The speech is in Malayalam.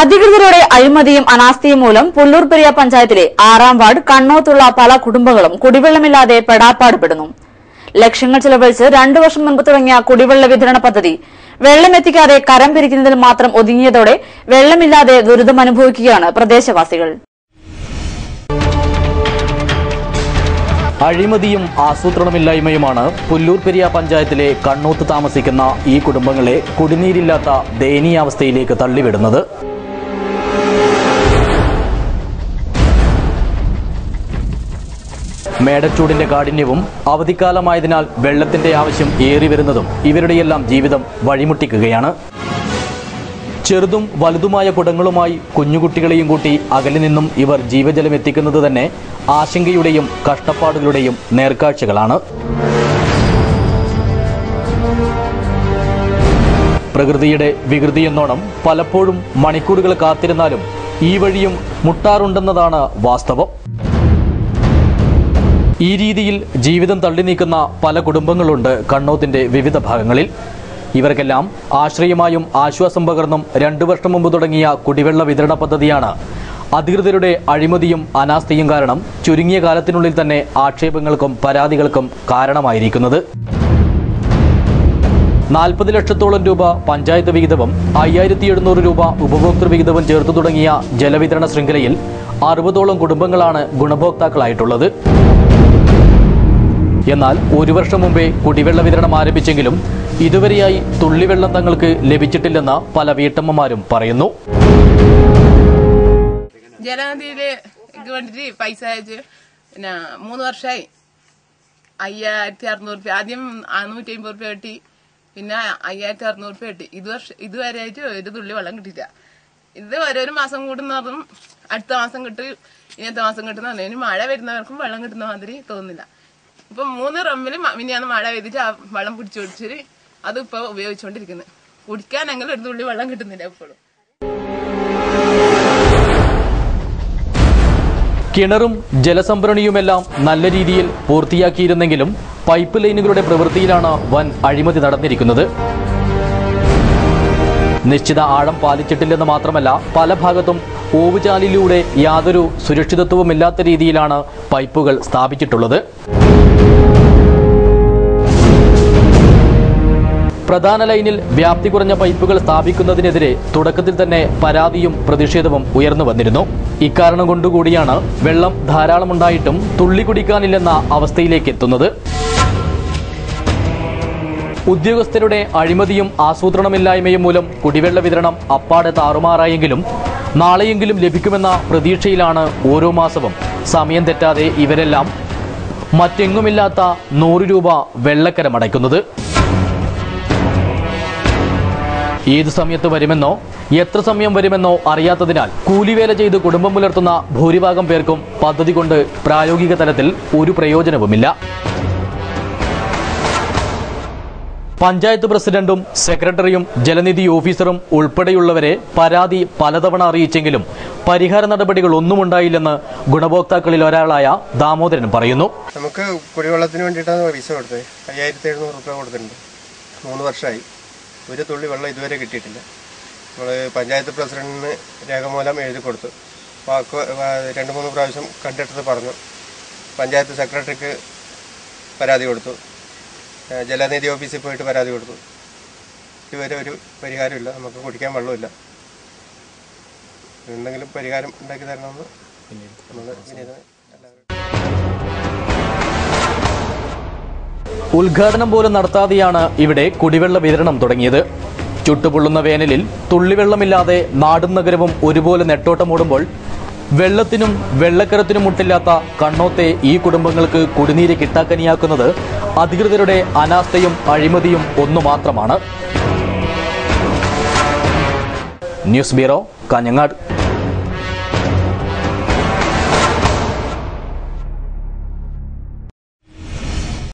അധികൃതരുടെ അഴിമതിയും അനാസ്ഥയും മൂലം പുല്ലൂർ പെരിയ പഞ്ചായത്തിലെ ആറാം വാർഡ് കണ്ണോത്തുള്ള പല കുടുംബങ്ങളും കുടിവെള്ളമില്ലാതെ പെടാപ്പാടുപെടുന്നു. ലക്ഷങ്ങൾ ചെലവഴിച്ച് രണ്ടു വർഷം മുൻപ് തുടങ്ങിയ കുടിവെള്ള വിതരണ പദ്ധതി വെള്ളമെത്തിക്കാതെ കരം പിരിക്കുന്നതിൽ മാത്രം ഒതുങ്ങിയതോടെ വെള്ളമില്ലാതെ ദുരിതമനുഭവിക്കുകയാണ് പ്രദേശവാസികൾ. അഴിമതിയും ആസൂത്രണമില്ലായ്മയുമാണ് പുല്ലൂർ പെരിയ പഞ്ചായത്തിലെ കണ്ണൂത്ത് താമസിക്കുന്ന ഈ കുടുംബങ്ങളെ കുടിനീരില്ലാത്ത ദയനീയാവസ്ഥയിലേക്ക് തള്ളിവിടുന്നത്. മേടച്ചൂടിന്റെ കാഠിന്യവും അവധിക്കാലമായതിനാൽ വെള്ളത്തിന്റെ ആവശ്യം ഏറി വരുന്നതും ഇവരുടെയെല്ലാം ജീവിതം വഴിമുട്ടിക്കുകയാണ്. ചെറുതും വലുതുമായ കുടങ്ങളുമായി കുഞ്ഞുകുട്ടികളെയും കൂട്ടി അകലെ നിന്നും ഇവർ ജീവജലം എത്തിക്കുന്നത് തന്നെ ആശങ്കയുടെയും കഷ്ടപ്പാടുകളുടെയും നേർക്കാഴ്ചകളാണ്. പ്രകൃതിയുടെ വികൃതി എന്നോണം പലപ്പോഴും മണിക്കൂറുകൾ കാത്തിരുന്നാലും ഈ വഴിയും മുട്ടാറുണ്ടെന്നതാണ് വാസ്തവം. ഈ രീതിയിൽ ജീവിതം തള്ളി നീക്കുന്ന പല കുടുംബങ്ങളുണ്ട് കണ്ണോത്തിന്റെ വിവിധ ഭാഗങ്ങളിൽ. ഇവർക്കെല്ലാം ആശ്രയമായും ആശ്വാസം പകർന്നും രണ്ടു വർഷം മുമ്പ് തുടങ്ങിയ കുടിവെള്ള വിതരണ പദ്ധതിയാണ്. അധികൃതരുടെ അഴിമതിയും അനാസ്ഥയും കാരണം ചുരുങ്ങിയ കാലത്തിനുള്ളിൽ തന്നെ ആക്ഷേപങ്ങൾക്കും പരാതികൾക്കും കാരണമായിരിക്കുന്നത്. നാൽപ്പത് ലക്ഷത്തോളം രൂപ പഞ്ചായത്ത് വിഹിതവും അയ്യായിരത്തി എഴുന്നൂറ് രൂപ ഉപഭോക്തൃ വിഹിതവും ചേർത്തു തുടങ്ങിയ ജലവിതരണ ശൃംഖലയിൽ അറുപതോളം കുടുംബങ്ങളാണ് ഗുണഭോക്താക്കളായിട്ടുള്ളത്. എന്നാൽ ഒരു വർഷം മുമ്പേ കുടിവെള്ള വിതരണം ആരംഭിച്ചെങ്കിലും ഇതുവരെയായി തുള്ളിവെള്ളം തങ്ങൾക്ക് ലഭിച്ചിട്ടില്ലെന്ന് പല വീട്ടമ്മമാരും പറയുന്നു. ജലനിധിയിൽ എനിക്ക് വേണ്ടിട്ട് പൈസ പിന്നെ മൂന്ന് വർഷമായി അയ്യായിരത്തി അറുന്നൂറ് രൂപ. ആദ്യം നൂറ്റി അമ്പത് രൂപ കിട്ടി പിന്നെ അയ്യായിരത്തി അറുന്നൂറ് രൂപ കിട്ടി ഇത് വർഷം ഇതുവരെ ആയിട്ട് ഒരു തുള്ളി വെള്ളം കിട്ടിയില്ല. ഇത് ഓരോരു മാസം കൂടുന്നതും അടുത്ത മാസം കിട്ടും ഇന്നത്തെ മാസം കിട്ടുന്ന മഴ വരുന്നവർക്കും വെള്ളം കിട്ടുന്ന മാതിരി തോന്നുന്നില്ല. ഇപ്പൊ മൂന്ന് റമ്മിൽ മിനിയാന്ന് മഴ പെയ്തിട്ട് ആ വെള്ളം പിടിച്ചു പിടിച്ചിട്ട് അത് ഇപ്പൊ ഉപയോഗിച്ചുകൊണ്ടിരിക്കുന്നത് കുടിക്കാനെങ്കിലും ഒരു തുള്ളി വെള്ളം കിട്ടുന്നില്ല എപ്പോഴും. കിണറും ജലസംഭരണിയുമെല്ലാം നല്ല രീതിയിൽ പൂർത്തിയാക്കിയിരുന്നെങ്കിലും പൈപ്പ് ലൈനുകളുടെ പ്രവൃത്തിയിലാണ് വൻ അഴിമതി നടന്നിരിക്കുന്നത്. നിശ്ചിത ആഴം പാലിച്ചിട്ടില്ലെന്ന് മാത്രമല്ല പല ഭാഗത്തും ഓവുചാലിലൂടെ യാതൊരു സുരക്ഷിതത്വവുമില്ലാത്ത രീതിയിലാണ് പൈപ്പുകൾ സ്ഥാപിച്ചിട്ടുള്ളത്. പ്രധാന ലൈനിൽ വ്യാപ്തി കുറഞ്ഞ പൈപ്പുകൾ സ്ഥാപിക്കുന്നതിനെതിരെ തുടക്കത്തിൽ തന്നെ പരാതിയും പ്രതിഷേധവും ഉയർന്നു വന്നിരുന്നു. ഇക്കാരണം കൊണ്ടുകൂടിയാണ് വെള്ളം ധാരാളമുണ്ടായിട്ടും തുള്ളി കുടിക്കാനില്ലെന്ന അവസ്ഥയിലേക്ക് എത്തുന്നത്. ഉദ്യോഗസ്ഥരുടെ അഴിമതിയും ആസൂത്രണമില്ലായ്മയും മൂലം കുടിവെള്ള വിതരണം അപ്പാടെ താറുമാറായെങ്കിലും നാളെയെങ്കിലും ലഭിക്കുമെന്ന പ്രതീക്ഷയിലാണ് ഓരോ മാസവും സമയം തെറ്റാതെ ഇവരെല്ലാം മറ്റെങ്ങുമില്ലാത്ത നൂറ് രൂപ വെള്ളക്കരമടയ്ക്കുന്നത്. ഏത് സമയത്ത് വരുമെന്നോ എത്ര സമയം വരുമെന്നോ അറിയാത്തതിനാൽ കൂലിവേല ചെയ്ത് കുടുംബം പുലർത്തുന്ന ഭൂരിഭാഗം പേർക്കും പദ്ധതി കൊണ്ട് പ്രായോഗിക തലത്തിൽ ഒരു പ്രയോജനവുമില്ല. പഞ്ചായത്ത് പ്രസിഡന്റും സെക്രട്ടറിയും ജലനിധി ഓഫീസറും ഉൾപ്പെടെയുള്ളവരെ പരാതി പലതവണ അറിയിച്ചെങ്കിലും പരിഹാര നടപടികൾ ഒന്നും ഉണ്ടായില്ലെന്ന് ഗുണഭോക്താക്കളിൽ ഒരാളായ ദാമോദരൻ പറയുന്നു. നമുക്ക് കുടിവെള്ളത്തിന് വേണ്ടിയിട്ടാണ് പൈസ കൊടുത്തത്. അയ്യായിരത്തി എഴുന്നൂറ് രൂപ കൊടുത്തിട്ടുണ്ട്. മൂന്ന് വർഷമായി. ഒരു തുള്ളി വെള്ളം ഇതുവരെ കിട്ടിയിട്ടില്ല. നമ്മൾ പഞ്ചായത്ത് പ്രസിഡന്റിന് രേഖമൂലം എഴുതി കൊടുത്തു. വാക്ക് രണ്ട് മൂന്ന് പ്രാവശ്യം കണ്ടിട്ടത് പറഞ്ഞു. പഞ്ചായത്ത് സെക്രട്ടറിക്ക് പരാതി കൊടുത്തു. ജലനിധി ഓഫീസിൽ പോയിട്ട് പരാതി കൊടുത്തു. ഇതുവരെ ഒരു പരിഹാരമില്ല. നമുക്ക് കുടിക്കാൻ വെള്ളമില്ല. എന്തെങ്കിലും പരിഹാരം ഉണ്ടാക്കി തരണമെന്ന് ഉദ്ഘാടനം പോലും നടത്താതെയാണ് ഇവിടെ കുടിവെള്ള വിതരണം തുടങ്ങിയത്. ചുട്ടുപൊള്ളുന്ന വേനലിൽ തുള്ളിവെള്ളമില്ലാതെ നാടും നഗരവും ഒരുപോലെ നെട്ടോട്ടമോടുമ്പോൾ വെള്ളത്തിനും വെള്ളക്കരത്തിനും മുട്ടില്ലാത്ത കണ്ണോത്തെ ഈ കുടുംബങ്ങൾക്ക് കുടിനീര് കിട്ടാക്കനിയാക്കുന്നത് അധികൃതരുടെ അനാസ്ഥയും അഴിമതിയും ഒന്നു മാത്രമാണ് ന്യൂസ് ബ്യൂറോ കാഞ്ഞങ്ങാട്.